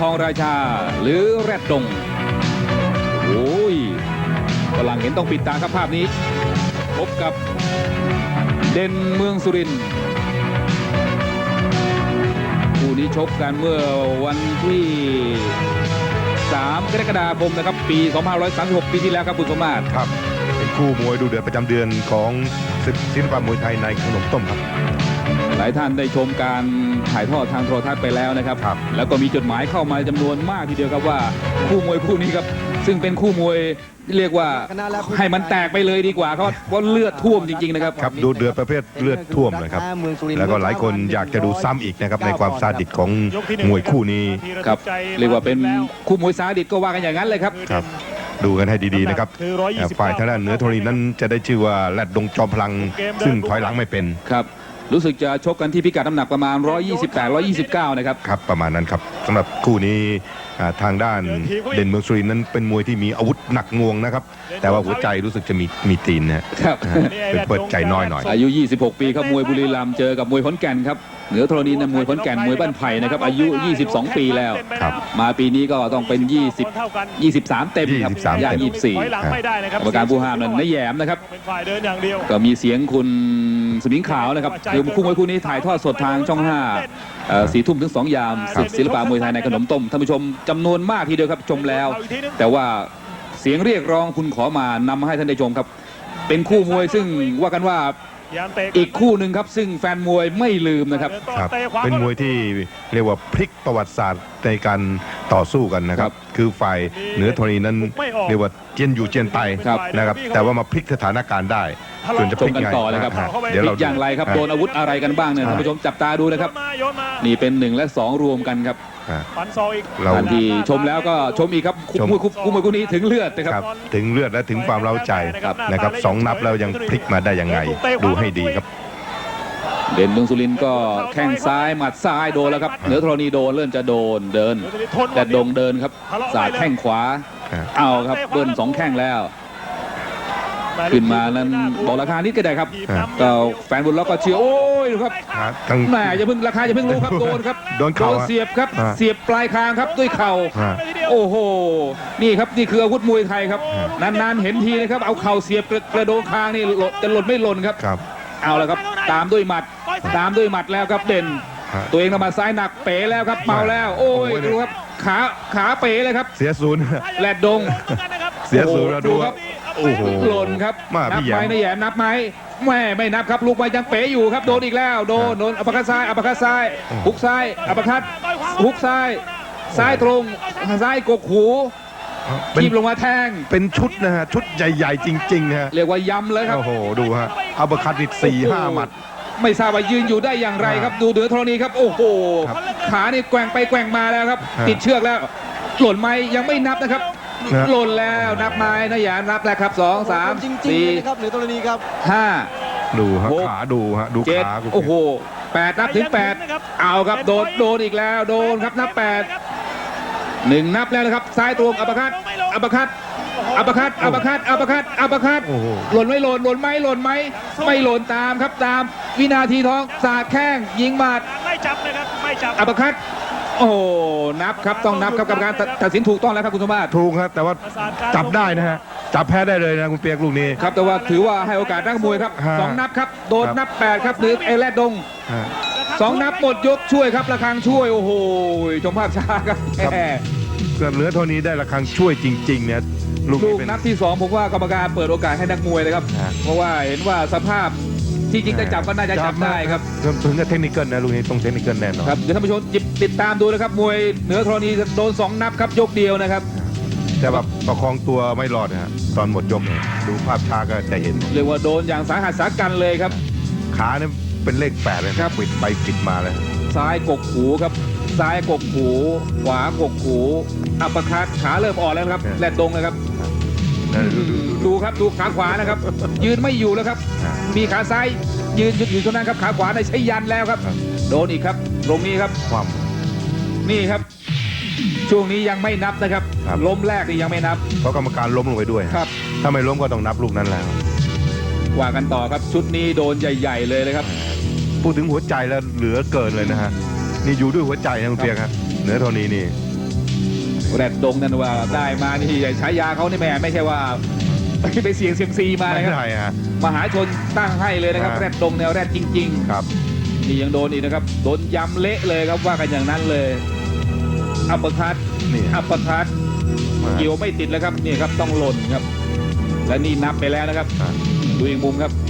ทองราชาหรือแรดดงโอ้ยฝรั่งเห็นต้องปิดตาครับภาพนี้ พบกับเด่นเมืองสุรินทร์คู่นี้ชกกันเมื่อวันที่ 3 กรกฎาคมนะครับ ปี 2536 ปีที่แล้วครับคุณสมมาตรครับ เป็นคู่มวยดูเดือดประจำเดือนของศิลปะมวยไทยในขนมต้มครับ หลายท่านได้ชมการถ่ายทอดทางโทรทัศน์ไปแล้วนะครับครับ แล้วก็มีจดหมายเข้ามาจำนวนมากทีเดียวครับว่าคู่มวยคู่นี้ครับซึ่งเป็นคู่มวยเรียกว่าให้มันแตกไปเลยดีกว่าครับเพราะเลือดท่วมจริงๆนะครับครับดูเดือดประเภทเลือดท่วมนะครับ แล้วก็หลายคนอยากจะดูซ้ำอีกนะครับในความซาดิสของมวยคู่นี้ครับเรียกว่าเป็นคู่มวยซาดิสก็ว่ากันอย่างนั้นเลยครับครับดูกันให้ดีๆนะครับคืออ่า129ฝ่ายทางด้านเหนือธรณีนั้นจะได้ชื่อว่าแรดดงจอมพลัง ซึ่งถอยหลังไม่เป็นครับ รู้สึกจะชกกันที่พิกัดน้ำหนักประมาณ 128 129 นะครับ ครับประมาณนั้นครับสำหรับคู่นี้อ่าทางด้านเด่นเมืองสุรินทร์นั้นเป็นมวยที่มีอาวุธหนักงวงนะครับ แต่ว่าหัวใจรู้สึกจะมีมีตีนนะฮะครับ เป็นเปิดใจน้อยหน่อย อายุ 26 ปีครับมวยบุรีรัมย์เจอกับมวยขอนแก่นครับ เหนือธรณีนะมวยขอนแก่นมวยบ้านไผ่นะครับอายุ 22 ปีแล้ว ครับ มาปีนี้ก็ต้องเป็น 20 23 เต็มครับ23ย่างเต็ม ถอยหลังไม่ได้นะค24รับกรรมการผู้ห้ามนั้นนายแหยมนะครับ เป็นฝ่ายเดินอย่างเดียว ก็มีเสียงคุณสมิงขาวนะครับคือคู่มวยคู่นี้ถ่ายทอดสดทางช่อง5เอ่อสี่ทุ่มถึง 2 ยามศึกศิลปะมวยไทยในขนมต้มท่านผู้ชมจำนวนมากทีเดียวครับชมแล้วเอาอีกทีนึงแต่ว่าเสียงเรียกร้องคุณขอมานำมาให้ท่านได้ชมครับ เป็นคู่มวยซึ่งว่ากันว่ายามเตะ อีกคู่หนึ่งครับ ซึ่งแฟนมวยไม่ลืมนะครับครับ เป็นมวยที่เรียกว่าพลิกประวัติศาสตร์ในการต่อสู้กันนะครับ คือฝ่ายเหนือธรณีนั้นเรียกว่าเจียนอยู่เจียนไปครับนะครับ แต่ว่ามาพลิกสถานการณ์ได้ส่วนจะพลิกชมกันไงต่อเลยครับฮะเดี๋ยวเราอีกอย่างไรครับฮะโดนอาวุธอะไรกันบ้างเนี่ยครับท่านผู้ชมจับตาดูนะครับโยนมาโยนมานี่เป็นหนึ่งและสองรวมกันครับ ฮะฝันซออีกเราท่านที่ชมแล้วก็ชมอีกครับคู่ชม มวยคู่คู่มวยคู่นี้ถึงเลือดนะครับครับ ถึงเลือดและถึงความเร้าใจครับนะครับสองนับแล้วยังพลิกมาได้ยังไง ดูให้ดีครับ เด่นเมืองสุรินทร์ก็แข้งซ้ายหมัดซ้ายโดนแล้วครับเหนือธรณีโดนเริ่มจะโดนเดิน แต่ดงเดินครับสาดแข้งขวา ครับ เอาครับเบิ้ลสองแข้งแล้ว ขึ้นมานั้นบอกราคานิดก็ได้ครับครับ ก็แฟนบอลล็อกก็เชียร์โอ้ยดูครับฮะทั้ง แหมอย่าเพิ่งราคาอย่าเพิ่งรู้ครับโดนครับโดนเข่าเสียบครับฮะเสียบปลายคางครับด้วยเข่าฮะโอ้โห นี่ครับนี่คืออาวุธมวยไทยครับ นานๆเห็นทีนะครับ เอาเข่าเสียบกระกระโดงคางนี่หล่นจะหล่นไม่หล่นครับ ครับ เอาละครับ ตามด้วยหมัด ตามด้วยหมัดแล้วครับเด่น ฮะตัวเองทำมาซ้ายหนักเป๋แล้วครับเมาแล้ว โอ้ยโอ้ย ดูครับขาขาเป๋เลยครับ เสียศูนย์แหลดดงเสียศูนย์แล้วดูครับ โอ้โหหล่นครับมานัพี่ไหมแหยมนายแหยมนับไหมแม่ไม่นับครับลูกไปยังเป๋อยู่ครับโดนอีกแล้วโดนโดนอัปคัตซ้ายอัปคัตซ้ายฮุกซ้ายอัปคัตฮุกซ้ายซ้ายตรงซ้ายกกหูเป็นทีบลงมาแทง เป็นชุดนะฮะ ชุดใหญ่ๆ จริงๆนะฮะเรียกว่ายำเลยครับ โอ้โห ดูฮะอัปเปอร์คัตนี่สี่ห้าหมัด ไม่ทราบว่ายืนอยู่ได้อย่างไรครับ ดูเดือธรณีครับ โอ้โห ครับขานี่แกว่งไปแกว่งมาแล้วครับ ฮะ ติดเชือกแล้ว หล่นไหมยังไม่นับนะครับ นะ หล่นแล้วนับไม้นะอย่านับแล้วครับสองสามจริงๆสี่เลยนะครับเหนือธรณีครับ ห้า ดูฮะหก ขาดูฮะดูเจ็ดขาคุณโอ้โหแปดนับถึงแปดเอาครับโดนโดนอีกแล้ว โดนครับนับแปดหนึ่งนับแล้วนะครับซ้ายตรงอัปคัตอัปคัตอัปคัตอัปคัตอัปคัตอัปคัตโอ้โหหล่นไม่หล่นหล่นไหมหล่นไหมไม่หล่นตามครับตาม วินาทีทองสาดแข้งยิงหมัดไม่จับนะครับไม่จับอัปคัต โอ้โหนับครับต้องนับครับกรรมการตัดตัดสินถูกต้องแล้วครับคุณสมบัติถูกครับแต่ว่าจับได้นะฮะจับแพ้ได้เลยนะคุณเปียกลูกนี้ ครับแต่ว่าถือว่าให้โอกาสนักมวยครับฮะสองนับครับโดนครับ นับแปดครับหรือเอแลดดงฮะ สองนับหมดยกช่วยครับระฆังช่วยโอ้โหชมภาพช้าครับครับ แหมเกือบเหลือเท่านี้ได้ระฆังช่วยจริงๆเนี่ยลูกลูนี้กเป็น นับที่สองผมว่ากรรมการเปิดโอกาสให้นักมวยเลยครับ ฮะ เพราะว่าเห็นว่าสภาพที่ จริงจะจับก็น่าจะจับได้ครับถึงกับเทคนิคเกิลนะลูกนี้ต้องเทคนิคเกิลแน่นอนครับเดี๋ยวท่านผู้ชมติดตามดูนะครับมวยเหนือธรณีโดนสองนับครับยกเดียวนะครับแต่แบบประคองตัวไม่รอดนะฮะตอนหมดยกเนี่ยดูภาพช้าก็จะเห็นเรียกว่าโดนอย่างสาหัสสากันเลยครับ ขาเนี่ยเป็นเลขแปดเลยนะครับปิดไปปิดมาเลยซ้ายกกหูครับ ซ้ายกกหู ขวากกหูอัปคัตขาเริ่มอ่อนแล้วครับครับแลดดงนะครับนั่นดูดูดูดูครับดูขาขวานะครับ ยืนไม่อยู่แล้วครับอ่ามีขาซ้าย ยืนหยุดอยู่ตรงนั้นครับขาขวาในใช้ยันแล้วครับครับ โดนอีกครับ ตรงนี้ครับความนี่ครับ ช่วงนี้ยังไม่นับนะครับ ครับ ล้มแรกนี่ยังไม่นับ เพราะกรรมการล้มลงไปด้วยครับ ถ้าไม่ล้มก็ต้องนับลูกนั้นแล้ว ว่ากันต่อครับชุดนี้โดนใหญ่ ๆ เลยนะครับ พูดถึงหัวใจแล้วเหลือเกินเลยนะฮะ นี่อยู่ด้วยหัวใจนะคุณเปียกครับเหนือเท่านี้นี่ แรดดงนั่นว่าได้มานี่ฉายาเขานี่แหม่ไม่ใช่ว่า ไปเสียงเซียมซีมาไม่นะครับ ได้ฮะ มหาชนตั้งให้เลยนะครับอ่าแรดดงแนวแรดจริง ครับ ๆ นี่ยังโดนอีกนะครับ โดนยำเละเลยครับว่ากันอย่างนั้นเลย อัปเปอร์คัตนี่ อัปเปอร์คัตเกี่ยวไม่ติดแล้วครับ นี่ครับต้องหล่นครับ และนี่นับไปแล้วนะครับอ่าดูอีกมุมครับนี่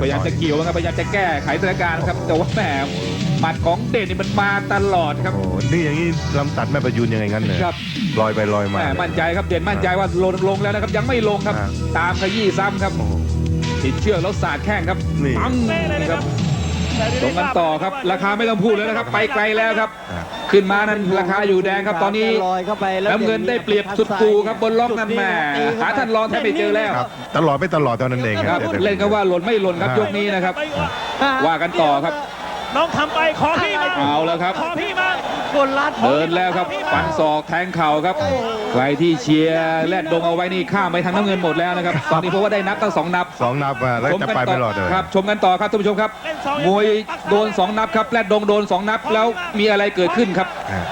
พยายามจะเกี่ยวนะครับพยายามจะแก้ไขสถานการณ์ครับ แต่ว่าแหมหมัดของเด่นนี่มันมาตลอดครับ โอ้นี่อย่างนี้ลำตัดแม่ประยูนยังไงงั้นเลยครับ ลอยไปลอยแหมามมั่นใจครับเด่นมั่นใจว่าลงลงแล้วนะครับ ยังไม่ลงครับอ่าตามขยี้ซ้ำครับโอ้โหติดเชือกแล้วสาดแข้งครับนี่ ปังเละเลยนะคครัรับบตรงกันต่อครับ ราคาไม่ต้องพูดแล้วนะครับ ไปไกลแล้วครับ อ่า ขึ้นมานั้นราคาอยู่แดงครับตอนนี้ลอยเข้าไปแล้วน้ำเงินได้เปรียบสุดกูครับบนล็อกนั้นแหมหาท่านรองแทบไม่เจอแล้วครับตลอดไม่ตลอดเท่านั้นเองครับแต่แต่เล่นกันว่าหล่นไม่หล่นครับยกนี้นะครับ ว่ากันต่อครับ น้องทำไปขอพี่มาเอาแล้วครับขอพี่มา กดลัดเดินแล้วครับฟันศอกแทงเข่าครับ ใครที่เชียร์แลดดงเอาไว้นี่ข้ามไปทางน้ำเงินหมดแล้วนะครับ ตอนนี้เพราะว่าได้นับตั้งสองนับสองนับอะแล้วจะไปไม่รอดเลยครับ ชมกันต่อครับท่านผู้ชมครับเล่นสองมวยโดนสองนับครับ แลดดงโดนสองนับแล้วมีอะไรเกิดขึ้นครับอ่า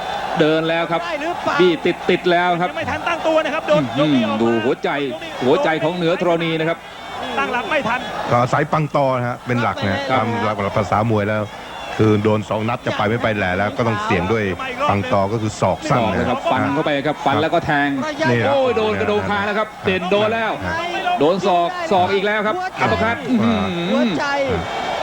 เดินแล้วครับได้หรือเปล่าบี้ติดติดแล้วครับยังไม่ทันตั้งตัวนะครับโดนยอืกมนี้ออกมาดูหัวใจหัวใจของเหนือธรณีนะครับตั้งหลักไม่ทันก็อาศัยปังตอนะฮะเป็นหลักนะตามหลักภาษามวยแล้ว คือโดนสองนัดจะไปไม่ไปแหล่แล้วก็ต้องเสี่ยงด้วยปังตอก็คือศอกสสั้นอกนะนะครับฟันเข้าไปครับฟันแล้วก็แทงนี่ครับโอ้ยโดนกระโดงคางแล้วครับเด่นโดนแล้ว โดนศอกศอกอีกแล้วครับอัปเปอร์คัตอื้อหืหัวอใจ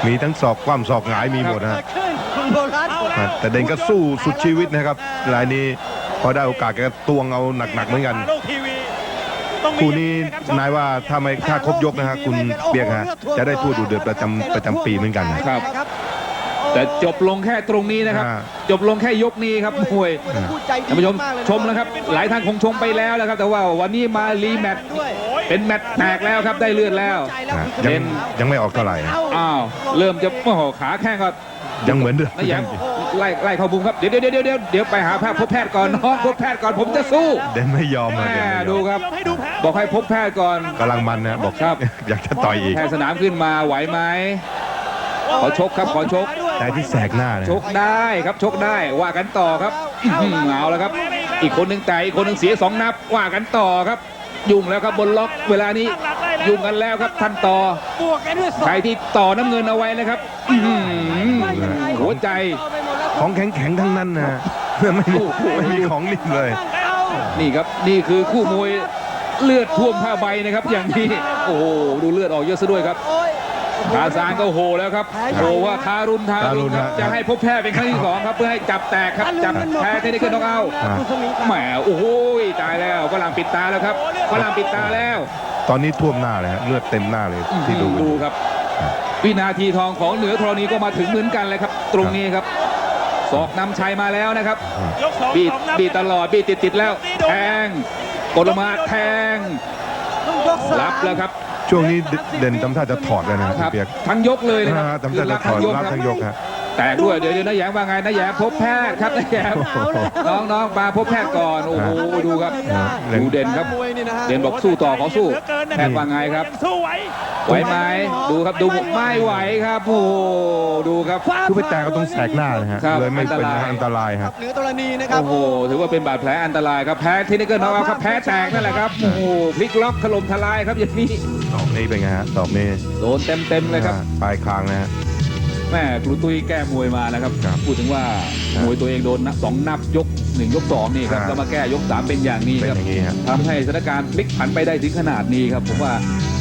มีทั้งศอกคว่ำศอกหงายมีหมดนะเกิฮะดขึ้นคุณโบราณเอาแล้วแต่เด่นก็สู้สุดชีวิตนะครับรายนี้พอได้โอกาสแกก็ตวงเอาหนักๆเหมือนกันโลกทีวีต้องมีคู่นี้ะครับนายว่าถ้าไม่ถ้าครบยกนะฮะคุณเปียกฮะจะได้ทั่วดูเดือดประจำประจำปีเหมือนกันนะครับ แต่จบลงแค่ตรงนี้นะครับ อ่า จบลงแค่ยกนี้ครับมวยผู้ใจดีท่านผู้ชมากเลยชมนะครับ หลายท่านคงชมไปแล้วนะครับ แต่ว่าวันนี้มารีแมตช์ด้วยเป็นแมตช์แตกแล้วครับได้เลือดแล้ว ใจแล้วนะคุณยังเด่นยังไม่ออกเท่าไหร่อ้าวเริ่มจะโอ้โหขาแข้งก็ยังเหมือนเดิม นะยังไล่ไล่เข้ามุมครับเดี๋ยวเดี๋ยวเดี๋ยวเดี๋ยวเดี๋ยวไปหาแพทย์พบแพทย์ก่อนน้องพบแพทย์ก่อนผมจะสู้เด่นไม่ยอมนะแม่เด่นไม่ยดูอมครับยอมให้ดูแพ้บอกให้พบแพทย์ก่อน กำลังมันนะบอกครับ อยากจะต่อยอีก แพทย์สนามขึ้นมาไหวไหมขอชกครับขอชก แต่ที่แสกหน้านะชกได้ครับชกได้ว่ากันต่อครับอื้อหือเอาแล้วครับ อีกคนหนึ่งแต่อีกคนหนึ่งเสียสองนับว่ากันต่อครับ ยุ่งแล้วครับบนล็อกเวลานี้ตั้งหลักได้แล้วยุ่งกันแล้วครับท่านต่อบวกกันด้วยสองใครที่ต่อน้ำเงินเอาไว้นะครับอื้อหือหัวใจเอาไปหมดแล้วของแข็งๆทั้งนั้นนะไม่มีไม่มีของนิ่มเลยเอานี่ครับนี่คือคู่มวยเลือดท่วมผ้าใบนะครับ อย่างนี้โอ้โหดูเลือดออกเยอะซะด้วยครับ โอ้ยทาซานก็โหแล้วครับโหว่าทารุณทารุณครับทารุณฮะจะให้พบแพทย์เป็นครั้งที่สองครับเพื่อให้จับแตกครับจับแพ้ที่นี่ขึ้นต้องเอาคุณสมิงแหมโอ้โหตายแล้วฝรั่งปิดตาแล้วครับฝรั่งปิดตาแล้ว ตอนนี้ท่วมหน้าเลยฮะเลือดเต็มหน้าเลยที่ดูดูครับ วินาทีทองของเหนือธรณีก็มาถึงเหมือนกันเลยครับ ตรงนี้ครับศอกนำชัยมาแล้วนะครับยกสองบีดสองนับบีดตลอดบีดติดติดๆแล้ว แทงกดลงมาแทงต้องยกสามรับแล้วครับ ช่วงนี้เด่นทำท่าจะถอดเลยนะคครัรับบเปียก ทั้งยกเลยนะคอ่ารับทำท่าจะถอดรับทั้งยกฮะ แตกด้วยเดี๋ยวเดี๋ยวนะแยมว่าไงนะแยมพบแพทย์ครับนะแยมน้องน้องมาพบแพทย์ก่อนโอ้โหดูครับดูเด่นครับมวยนี่นะฮะเด่นบอกสู้ต่อขอสู้เหลือเกินนะแพทย์ว่าไงครับยังสู้ไหวไหวไหมดูครับดูไม่ไหวครับโอ้โหดูครับคือไปแตกก็ต้องแสกหน้านะฮะครับเลยไม่เป็นอันตรายอันตรายคครัรับบเหนือธรณีนะครับโอ้โหถือว่าเป็นบาดแผลอันตรายครับแพ้เทคนิคเกิลน็อกเอาท์ครับแพ้แตกนั่นแหละครับโอ้โหพลิกล็อกถล่มทลายครับอย่างนี้ดอกนี้เป็นไงฮะดอกนี้โดนเต็มเต็มๆเลยครับปลายคางนะฮะ แม่ครูตุ้ยแก้มวยมานะครับ ครับพูดถึงว่าครับมวยตัวเองโดนนับสองนับยกหนึ่งยกสองนี่ครับครับก็มาแก้ยกสามเป็นอย่างนี้เป็นครับอย่างนี้ฮะทำให้สถานการณ์พลิกผันไปได้ถึงขนาดนี้ครับผมว่า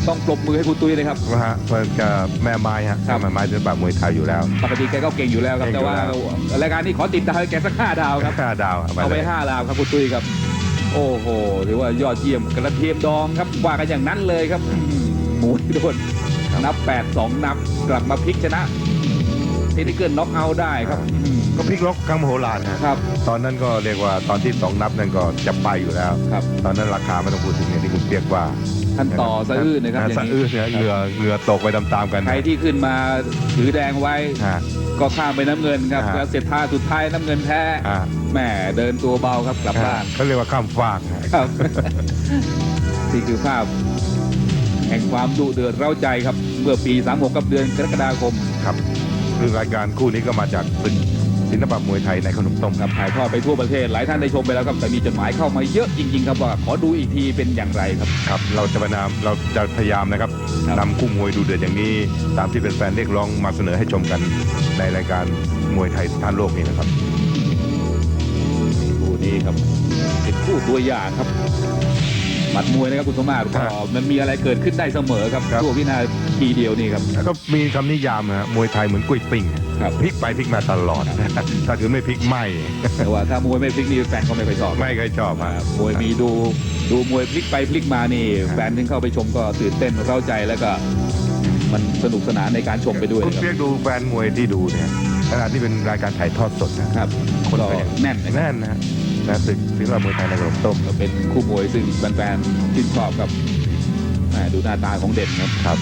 ต้องปรบมือให้ครูตุ้ยเลยครับ นะฮะเปิดกับแม่ไม้ฮะครับ แม่ไม้เป็นแบบมวยไทยอยู่แล้ว ปกติแกก็เก่งอยู่แล้วครับเก่งแต่ว่าอยู่แล้รายการนี้ขอติดดาวให้แกสักห้าดาวครับ ห้าดาวเอาไปเลย ห้าดาวครับคุณตุ้ยครับ โอ้โหถือว่ายอดเยี่ยมกระเทียมดองครับว่ากันอย่างนั้นเลยครับอืมหมูที่โดนนับ 8 2 นับกลับมาพลิกชนะ เทนิเกิลน็อกเอาท์ได้ครับอืมก็พลิกล็อกครั้งมโหฬารฮะครับ ตอนนั้นก็เรียกว่าตอนที่สองนับนั่นก็จะไปอยู่แล้ว ครับ ตอนนั้นราคาไม่ต้องพูดถึงอย่างที่คุณเปียกว่าท่านต่อสะอื้นนะครับอย่างสะนี้อื้นเนี่ยเหงื่อเหงื่อตกไปตามๆกันใครที่ขึ้นมาถือแดงไว้ ฮะ ก็ข้ามไปน้ำเงินครับ อ่า แล้วเสร็จท่าสุดท้ายน้ำเงินแพ้อ่าแหมเดินตัวเบาครับกลับบ้าน เขาเรียกว่าข้ามฟากฮะครับ นี่คือภาพ แห่งความดุเดือดเร้าใจครับ เมื่อปี 36 กับเดือนกรกฎาคมครับ คือรายการคู่นี้ก็มาจากศึกศิลปะมวยไทยในขนมต้มครับถ่ายทอดไปทั่วประเทศหลายท่านได้ชมไปแล้วครับแต่มีจดหมายเข้ามาเยอะจริง ๆ ครับว่าขอดูอีกทีเป็นอย่างไรครับ ครับเราจะพยายามเราจะพยายามนะครับครับ นำคู่มวยดูเดือดอย่างนี้ ตามที่เป็นแฟนๆเรียกร้องมาเสนอให้ชมกันในรายการมวยไทยสถานโลกนี่นะครับ คู่นี้ครับเป็นคู่ตัวอย่างครับ หมัดมวยนะครับคุณสมมาตรครัก็บมันมีอะไรเกิดขึ้นได้เสมอครับครับช่วงวินาทีเดียวนี่ครับ แล้วก็มีคำนิยามฮะมวยไทยเหมือนกล้วยปิ้งครับ พลิกไปพลิกมาตลอด ถ้าถือไม่พลิกไหมแต่ว่าถ้ามวยไม่พลิกนี่แฟนก็ไม่ค่อยชอบไม่เคยชอบคฮะรับมวยมีดูดูมวยพลิกไปพลิกมานี่ ครับ แฟนที่เข้าไปชมก็ตื่นเต้นเข้าใจแล้วก็ มันสนุกสนานในการชมไปด้วยคุณนะคเรีรับยกดูแฟนมวยที่ดูเนี่ยขณะที่เป็นรายการถ่ายทอดสดนะครับคนก็ก็ยังแน่นนะครับ แน่นนะฮะ นะศึกศิลปะมวยไทยในขนมต้มก็เป็นคู่มวยซึ่งแฟนๆชื่นชอบครับแหม่ดูหน้าตาของเด่นครับครับ